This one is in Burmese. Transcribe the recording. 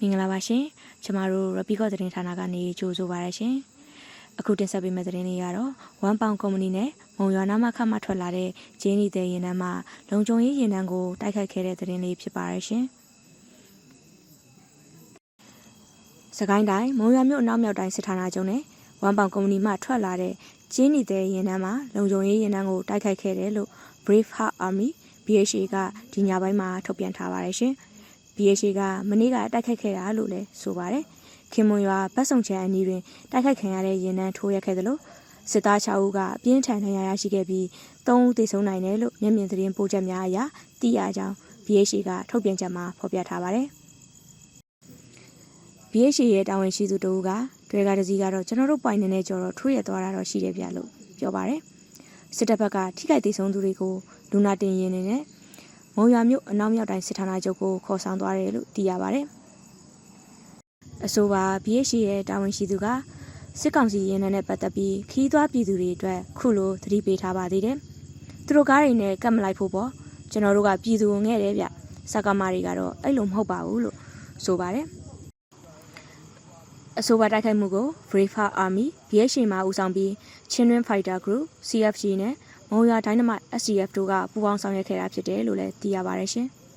မင်္ဂလာပါရှင်ကျမတို့ရပီကော့သတင်းဌာနကနေကြိုဆိုပါရရှင်အခုတင်ဆက်ပေးမယ့်သတင်းလေးကတော့ဝမ်ပေါင်ကုမ္ပဏီနဲ့မုံရွာနာမခတ်မှထွက်လာတဲ့ဂျင်းနီတဲ့ရင်နှန်းမှာလုံခြုံရေးရင်နှန်းကိုတိုက်ခိုက်ခဲ့တဲ့သတင်းလေးဖြစ်ပါရရှင်စကိုင်းတိုင်းမုံရွာမြို့အနောက်မြောက်တိုင်းစစ်ဌာနချုပ်နဲ့ဝမ်ပေါင်ကုမ္ပဏီမှထွက်လာတဲ့ဂျင်းနီတဲ့ရင်နှန်းမှာလုံခြုံရေးရင်နှန်းကိုတိုက်ခိုက်ခဲ့တယ်လို့ Brave Heart Army BHA ကဒီညပိုင်းမှာထုတ်ပြန်ထားပါရရှင် BHA ကမနေ့ကတိုက်ခိုက်ခဲ့တာလို့လည်းဆိုပါတယ်။ခင်မွန်ရွာဗတ်ဆောင်ချန်အနီးတွင်တိုက်ခိုက်ခံရတဲ့ရင်နှန်းထိုးရက်ခဲ့သလိုစစ်သား6ဦးကအပြင်းထန်ဒဏ်ရာရရှိခဲ့ပြီး3ဦးသေဆုံးနိုင်တယ်လို့မျက်မြင်သတင်းပို့ချက်များအရသိရကြောင်း BHA ကထုတ်ပြန်ချက်မှာဖော်ပြထားပါတယ်။ BHA ရဲ့တာဝန်ရှိသူတဦးကတွေ့ကားတစ်စီးကတော့ကျွန်တော်တို့ပိုင်နေတဲ့ကြော်တော့ထိုးရက်သွားတာတော့ရှိတယ်ဗျလို့ပြောပါတယ်။စစ်တပ်ဘက်ကထိခိုက်ဒေဆုံးသူတွေကိုလူနာတင်ရင်နေနဲ့ မုံရွာမြို့အနောက်မြောက်တိုင်းစစ်ဌာနချုပ်ကိုခေါ်ဆောင်သွားတယ်လို့သိရပါတယ်။အဆိုပါ BHC ရဲ့တာဝန်ရှိသူကစစ်ကောင်စီရင်နဲ့ပတ်သက်ပြီးခီးသွွားပြည်သူတွေအတွက်ခုလိုသတိပေးထားပါသေးတယ်။သူတို့ကားတွေနဲ့ကတ်မလိုက်ဖို့ပေါ့ကျွန်တော်တို့ကပြည်သူကိုငဲ့တယ်ဗျ။စကားမတွေကတော့အဲ့လိုမဟုတ်ပါဘူးလို့ဆိုပါတယ်။အဆိုပါတိုက်ခိုက်မှုကို Brave Heart Army BHC မှဦးဆောင်ပြီး Chinwin Fighter Group CFG နဲ့ မုံရွာ Dynamite SCF တို့ကပူးပေါင်းဆောင်ရွက်ခဲ့တာဖြစ်တယ်လို့လည်းသိရပါတယ်ရှင်။